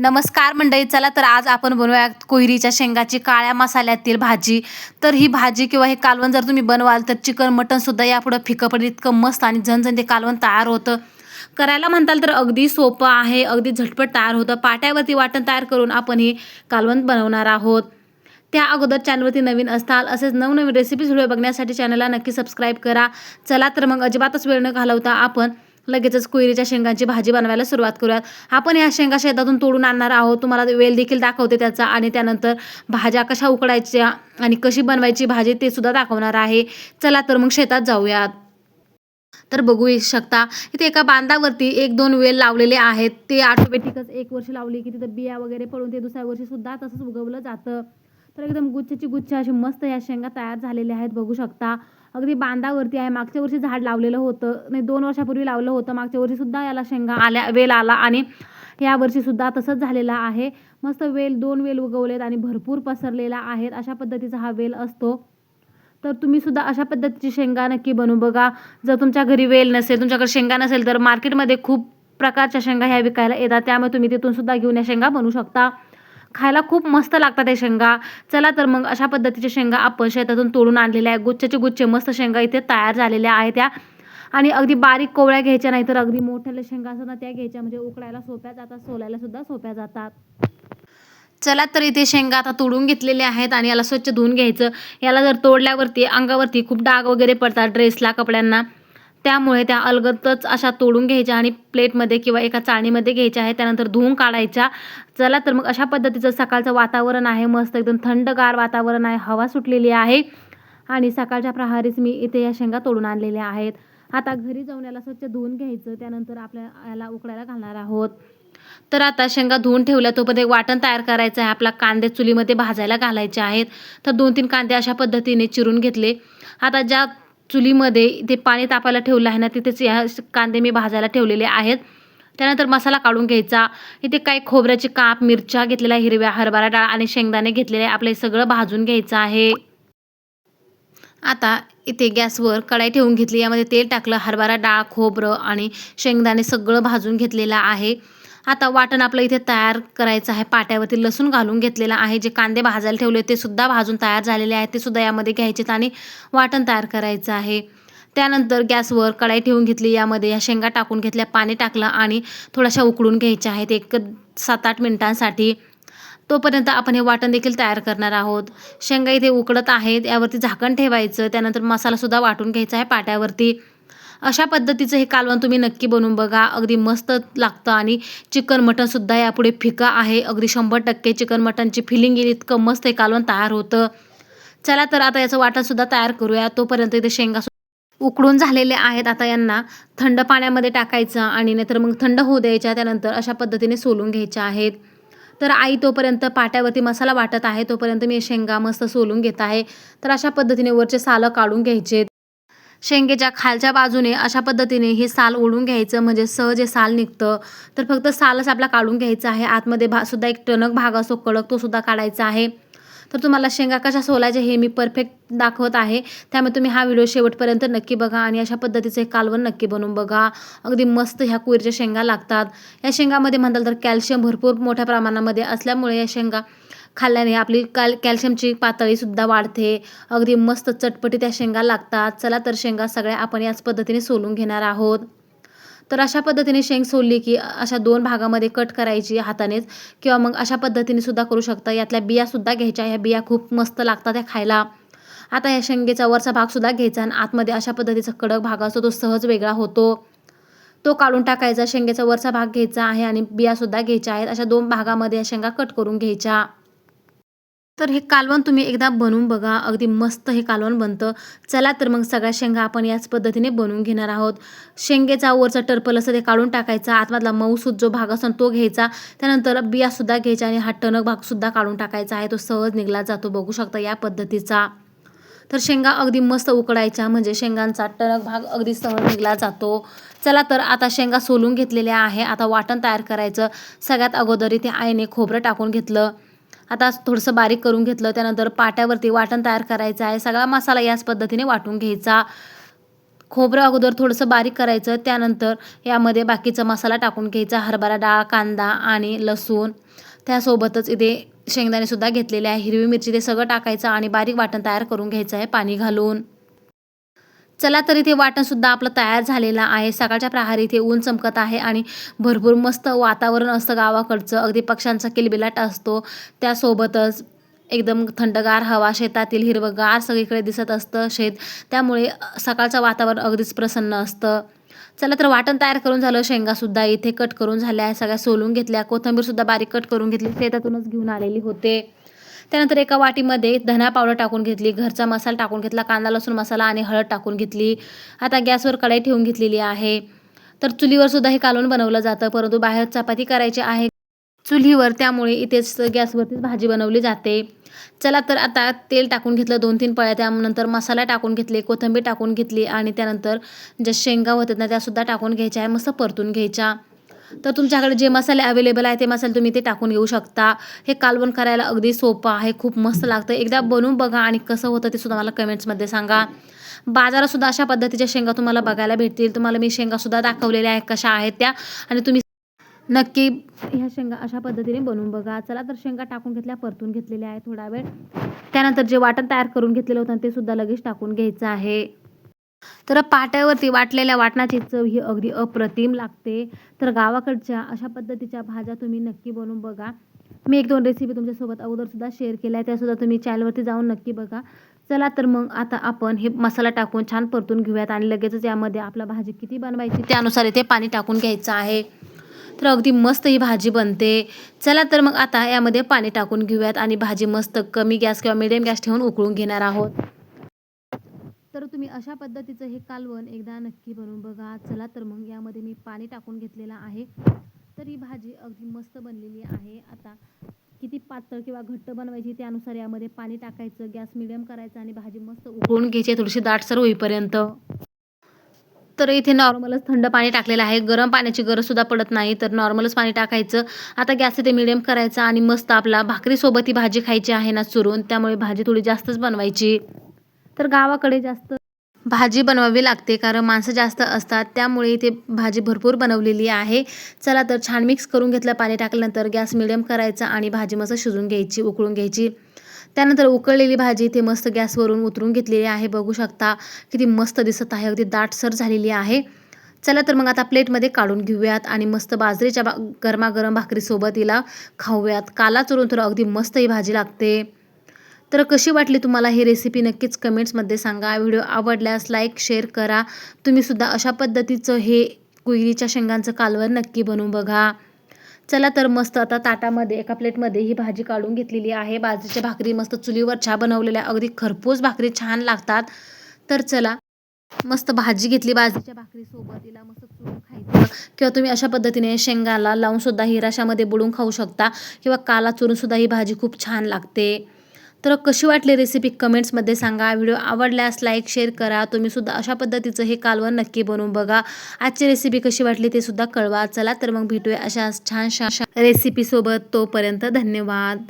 नमस्कार मंडळी चला तर आज आपण बनवूया कोहिरीच्या शेंगाची काळ्या मसाल्यातील भाजी. तर ही भाजी किंवा हे कालवण जर तुम्ही बनवाल तर चिकन मटनसुद्धा यापुढं फिकं पडेल इतकं मस्त आणि झणझण ते कालवण तयार होतं. करायला म्हणताल तर अगदी सोपं आहे अगदी झटपट तयार होतं. पाट्यावरती वाटण तयार करून आपण हे कालवण बनवणार आहोत. त्या अगोदर चॅनलवरती नवीन असताल असेच नवनवीन रेसिपीज व्हिडिओ बघण्यासाठी चॅनलला नक्की सबस्क्राईब करा. चला तर मग अजिबातच वेळ न घालवता आपण लगेचच कोयरीच्या शेंगांची भाजी बनवायला सुरुवात करूयात. आपण या शेंगा शेतातून तोडून आणणार आहोत. तुम्हाला वेल देखील दाखवते त्याचा. आणि त्यानंतर भाज्या कशा उकडायच्या आणि कशी बनवायची भाजी ते सुद्धा दाखवणार आहे. चला तर मग शेतात जाऊयात. तर बघू शकता इथे एका बांधावरती एक दोन वेल लावलेले आहेत. ते ऑटोमॅटिकच एक वर्ष लावली की तिथं बिया वगैरे पडून ते दुसऱ्या वर्षी सुद्धा तसंच उगवलं जातं. तर एकदम गुच्छाची गुच्छ अशी मस्त या शेंगा तयार झालेल्या आहेत बघू शकता. अगदी बांधावरती आहे. मागच्या वर्षी झाड लावलेलं होतं. नाही दोन वर्षापूर्वी लावलं होतं. मागच्या वर्षी सुद्धा याला शेंगा आल्या वेल आला आणि या वर्षी सुद्धा तसंच झालेला आहे. मस्त वेल दोन वेल उगवलेत आणि भरपूर पसरलेला आहेत. अशा पद्धतीचा हा वेल असतो. तर तुम्ही सुद्धा अशा पद्धतीची शेंगा नक्की बनवू बघा. जर तुमच्या घरी वेल नसेल तुमच्याकडे शेंगा नसेल तर मार्केटमध्ये खूप प्रकारच्या शेंगा ह्या विकायला येतात. त्यामुळे तुम्ही तिथून सुद्धा घेऊन या शेंगा बनवू शकता. खायला खूप मस्त लागतात त्या शेंगा. चला तर मग अशा पद्धतीच्या शेंगा आपण शेतातून तोडून आणलेल्या आहे गुच्छाचे गुच्छे मस्त शेंगा इथे तयार झालेल्या आहेत त्या. आणि अगदी बारीक कोवळ्या घ्यायच्या नाही तर अगदी मोठ्याल्या शेंगा असतात ना त्या घ्यायच्या. म्हणजे उकडायला सोप्या जातात सोलायला सुद्धा सोप्या जातात. चला तर इथे शेंगा आता तोडून घेतलेले आहेत आणि याला स्वच्छ धुवून घ्यायचं. याला जर तोडल्यावरती अंगावरती खूप डाग वगैरे पडतात ड्रेसला कपड्यांना. त्यामुळे त्या अलगदच अशा तोडून घ्यायच्या आणि प्लेटमध्ये किंवा एका चाळणीमध्ये घ्यायच्या आहे त्यानंतर धुवून काढायच्या. चला तर मग अशा पद्धतीचं सकाळचं वातावरण आहे. मस्त एकदम थंडगार वातावरण आहे. हवा सुटलेली आहे. आणि सकाळच्या प्रहारीच मी इथे या शेंगा तोडून आणलेल्या आहेत. आता घरी जाऊन याला स्वच्छ धुवून घ्यायचं. त्यानंतर आपल्या याला उकडायला घालणार आहोत. तर आता शेंगा धुवून ठेवल्या. तोपर्यंत एक वाटण तयार करायचं आहे. आपला कांदे चुलीमध्ये भाजायला घालायचे आहेत. तर दोन तीन कांदे अशा पद्धतीने चिरून घेतले. आता ज्या चुलीमध्ये ते पाणी तापायला ठेवलं आहे ना तिथेच ह्या कांदे मी भाजायला ठेवलेले आहेत. त्यानंतर मसाला काढून घ्यायचा. इथे काही खोबऱ्याची काप मिरच्या घेतलेल्या हिरव्या हरभरा डाळ आणि शेंगदाणे घेतलेले आपले सगळं भाजून घ्यायचं आहे. आता इथे गॅसवर कढाई ठेवून घेतली. यामध्ये तेल टाकलं हरभरा डाळ खोबरं आणि शेंगदाणे सगळं भाजून घेतलेलं आहे. आता वाटण आपलं इथे तयार करायचं आहे. पाट्यावरती लसूण घालून घेतलेलं आहे. जे कांदे भाजायला ठेवले ते सुद्धा भाजून तयार झालेले आहेत. ते सुद्धा यामध्ये घ्यायचेत आणि वाटण तयार करायचं आहे. त्यानंतर गॅसवर कढाई ठेवून घेतली. यामध्ये या शेंगा टाकून घेतल्या. पाणी टाकलं आणि थोड्याशा उकळून घ्यायच्या आहेत. एक सात आठ मिनिटांसाठी. तोपर्यंत आपण हे वाटण देखील तयार करणार आहोत. शेंगा इथे उकडत आहेत. यावरती झाकण ठेवायचं. त्यानंतर मसालासुद्धा वाटून घ्यायचा आहे पाट्यावरती. अशा पद्धतीचं हे कालवण तुम्ही नक्की बनवून बघा. अगदी मस्त लागतं आणि चिकन मटनसुद्धा यापुढे फिका आहे. अगदी शंभर टक्के चिकन मटनची फिलिंग येईल इतकं मस्त हे कालवण तयार होतं. चला तर आता याचं वाटणसुद्धा तयार करूया. तोपर्यंत इथे शेंगा उकडून झालेले आहेत. आता यांना थंड पाण्यामध्ये टाकायचं आणि नाहीतर मग थंड होऊ द्यायच्या. त्यानंतर अशा पद्धतीने सोलून घ्यायच्या आहेत. तर आई तोपर्यंत पाट्यावरती मसाला वाटत आहे. तोपर्यंत मी शेंगा मस्त सोलून घेत आहे. तर अशा पद्धतीने वरचे सालं काढून घ्यायचे शेंगेच्या खालच्या बाजूने अशा पद्धतीने हे साल ओढून घ्यायचं म्हणजे सहज हे साल निघतं तर फक्त सालच आपला काढून घ्यायचं आहे. आतमध्ये भा सुद्धा एक टणक भाग असो कडक तो सुद्धा काढायचा आहे. तर तुम्हाला शेंगा कशा सोलायच्या हे मी परफेक्ट दाखवत आहे. त्यामुळे तुम्ही हा व्हिडिओ शेवटपर्यंत नक्की बघा आणि अशा पद्धतीचं एक कालवण नक्की बनवून बघा. अगदी मस्त ह्या कुरीच्या शेंगा लागतात. या शेंगामध्ये म्हणाल तर कॅल्शियम भरपूर मोठ्या प्रमाणामध्ये असल्यामुळे या शेंगा खाल्ल्याने आपली कॅल कॅल्शियमची पातळीसुद्धा वाढते. अगदी मस्त चटपटी त्या शेंगा लागतात. चला तर शेंगा सगळ्या आपण याच पद्धतीने सोलून घेणार आहोत. तर अशा पद्धतीने शेंग सोलली की अशा दोन भागामध्ये कट करायची हातानेच किंवा मग अशा पद्धतीने सुद्धा करू शकता. यातल्या बियासुद्धा घ्यायच्या. ह्या बिया खूप मस्त लागतात त्या खायला. आता या शेंगेचा वरचा भागसुद्धा घ्यायचा आणि आतमध्ये अशा पद्धतीचा कडक भाग असतो तो सहज वेगळा होतो. तो काढून टाकायचा. शेंगेचा वरचा भाग घ्यायचा आहे आणि बियासुद्धा घ्यायच्या आहेत. अशा दोन भागामध्ये या शेंगा कट करून घ्यायच्या. तर हे कालवण तुम्ही एकदा बनवून बघा. अगदी मस्त हे कालवण बनतं. चला तर मग सगळ्या शेंगा आपण याच पद्धतीने बनवून घेणार आहोत. शेंगेचा वरचा टर्पल असं ते काढून टाकायचा. आतमधला मऊसूद जो भाग असतो तो घ्यायचा. त्यानंतर बियासुद्धा घ्यायच्या आणि हा टणक भागसुद्धा काढून टाकायचा आहे. तो सहज निघला जातो बघू शकता या पद्धतीचा. तर शेंगा अगदी मस्त उकडायच्या. म्हणजे शेंगांचा टणक भाग अगदी सहज निघला जातो. चला तर आता शेंगा सोलून घेतलेल्या आहे. आता वाटण तयार करायचं. सगळ्यात अगोदर इथे आईने खोबरं टाकून घेतलं. आता थोडंसं बारीक करून घेतलं त्यानंतर पाट्यावरती वाटण तयार करायचं आहे. सगळा मसाला याच पद्धतीने वाटून घ्यायचा. खोबरं अगोदर थोडंसं बारीक करायचं त्यानंतर यामध्ये बाकीचा मसाला टाकून घ्यायचा. हरभरा डाळ कांदा आणि लसूण. त्यासोबतच इथे शेंगदाणेसुद्धा घेतलेले आहे. हिरवी मिरची ते सगळं टाकायचं आणि बारीक वाटण तयार करून घ्यायचं आहे. पाणी घालून. चला तर इथे वाटणसुद्धा आपलं तयार झालेलं आहे. सकाळच्या प्रहारी इथे ऊन चमकत आहे आणि भरपूर मस्त वातावरण असतं गावाकडचं. अगदी पक्ष्यांचा किलबिलाट असतो. त्यासोबतच एकदम थंडगार हवा शेतातील हिरवंगार सगळीकडे दिसत असतं शेत. त्यामुळे सकाळचं वातावरण अगदीच प्रसन्न असतं. चला तर वाटण तयार करून झालं. शेंगासुद्धा इथे कट करून झाल्या सगळ्या सोलून घेतल्या. कोथिंबीरसुद्धा बारीक कट करून घेतली. शेतातूनच घेऊन आलेली होते. त्यानंतर एका वाटीमध्ये धना पावडर टाकून घेतली घरचा मसाला टाकून घेतला कांदा लसूण मसाला आणि हळद टाकून घेतली. आता गॅसवर कढाई ठेवून घेतलेली आहे. तर चुलीवर सुद्धा हे कालवण बनवलं जातं परंतु बाहेर चपाती करायची आहे. चुलीवर त्यामुळे इथेच गॅसवरतीच भाजी बनवली जाते. चला तर आता तेल टाकून घेतलं दोन तीन पळ्या त्यानंतर मसाला टाकून घेतले कोथिंबीर टाकून घेतली आणि त्यानंतर ज्या शेंगा होत्या ना त्यासुद्धा टाकून घ्यायच्या आहे मस्त परतून घ्यायच्या. तर तुमच्याकडे जे मसाले अवेलेबल आहे ते मसाले तुम्ही ते टाकून घेऊ शकता. हे कालवण करायला अगदी सोपं आहे खूप मस्त लागतं. एकदा बनवून बघा आणि कसं होतं ते सुद्धा मला कमेंट्समध्ये सांगा. बाजारात सुद्धा अशा पद्धतीच्या शेंगा तुम्हाला बघायला भेटतील. तुम्हाला मी शेंगासुद्धा दाखवलेल्या आहेत कशा आहेत त्या. आणि तुम्ही नक्की ह्या शेंगा अशा पद्धतीने बनवून बघा. चला तर शेंगा टाकून घेतल्या परतून घेतलेल्या आहे थोडा वेळ. त्यानंतर जे वाटण तयार करून घेतलेलं होतं ते सुद्धा लगेच टाकून घ्यायचं आहे. तर पाट्यावरती वाटलेल्या वाटणाची चव ही अगदी अप्रतिम लागते. तर गावाकडच्या अशा पद्धतीच्या भाज्या तुम्ही नक्की बनवून बघा. मी एक दोन रेसिपी तुमच्यासोबत अगोदरसुद्धा शेअर केल्या त्या त्यासुद्धा तुम्ही चॅनलवरती जाऊन नक्की बघा. चला तर मग आता आपण हे मसाला टाकून छान परतून घेऊयात आणि लगेचच यामध्ये आपला भाजी किती बनवायची त्यानुसार इथे पाणी टाकून घ्यायचं आहे. तर अगदी मस्त ही भाजी बनते. चला तर मग आता यामध्ये पाणी टाकून घेऊयात आणि भाजी मस्त कमी गॅस किंवा मिडियम गॅस ठेवून उकळून घेणार आहोत. तर तुम्ही अशा पद्धतीचं हे कालवण एकदा नक्की बनवून बघा. चला तर मग यामध्ये मी पाणी टाकून घेतलेलं आहे. तर ही भाजी अगदी मस्त बनलेली आहे. आता किती पातळ किंवा घट्ट बनवायची त्यानुसार यामध्ये पाणी टाकायचं गॅस मिडियम करायचं आणि भाजी मस्त उकळून घ्यायची. थोडीशी दाटसर होईपर्यंत. तर इथे नॉर्मलच थंड पाणी टाकलेलं आहे. गरम पाण्याची गरजसुद्धा पडत नाही. तर नॉर्मलच पाणी टाकायचं. आता गॅस इथे मिडियम करायचा आणि मस्त आपला भाकरीसोबत ही भाजी खायची आहे ना चुरून त्यामुळे भाजी थोडी जास्तच बनवायची. तर गावाकडे जास्त भाजी बनवावी लागते कारण माणसं जास्त असतात. त्यामुळे इथे भाजी भरपूर बनवलेली आहे. चला तर छान मिक्स करून घेतलं पाणी टाकल्यानंतर गॅस मिडियम करायचा आणि भाजी मस्त शिजून घ्यायची उकळून घ्यायची. त्यानंतर उकळलेली भाजी इथे मस्त गॅसवरून उतरून घेतलेली आहे. बघू शकता किती मस्त दिसत आहे. अगदी दाटसर झालेली आहे. चला तर मग आता प्लेटमध्ये काढून घेऊयात आणि मस्त बाजरीच्या बा गरमागरम भाकरीसोबत हिला खाऊयात. काला चुरून तर अगदी मस्त ही भाजी लागते. तर कशी वाटली तुम्हाला ही रेसिपी नक्कीच कमेंट्समध्ये सांगा. व्हिडिओ आवडल्यास लाईक शेअर करा. तुम्हीसुद्धा अशा पद्धतीचं हे कुहिरीच्या शेंगांचं कालवण नक्की बनवून बघा. चला तर मस्त आता ताटामध्ये एका प्लेटमध्ये ही भाजी काढून घेतलेली आहे. बाजरीच्या भाकरी मस्त चुलीवर छा बनवलेल्या अगदी खरपूस भाकरी छान लागतात. तर चला मस्त भाजी घेतली बाजरीच्या भाकरीसोबत तिला मस्त चुरून खायचं. किंवा तुम्ही अशा पद्धतीने शेंगाला लावूनसुद्धा हिराशामध्ये ही रशामध्ये बुडून खाऊ शकता. किंवा काला चुरूनसुद्धा ही भाजी खूप छान लागते. तर कशी वाटली रेसिपी कमेंट्समध्ये सांगा. व्हिडिओ आवडल्यास लाईक शेअर करा. तुम्हीसुद्धा अशा पद्धतीचं हे कालवण नक्की बनवून बघा. आजची रेसिपी कशी वाटली ते सुद्धा कळवा. चला तर मग भेटूया अशा छान छान रेसिपीसोबत तोपर्यंत धन्यवाद.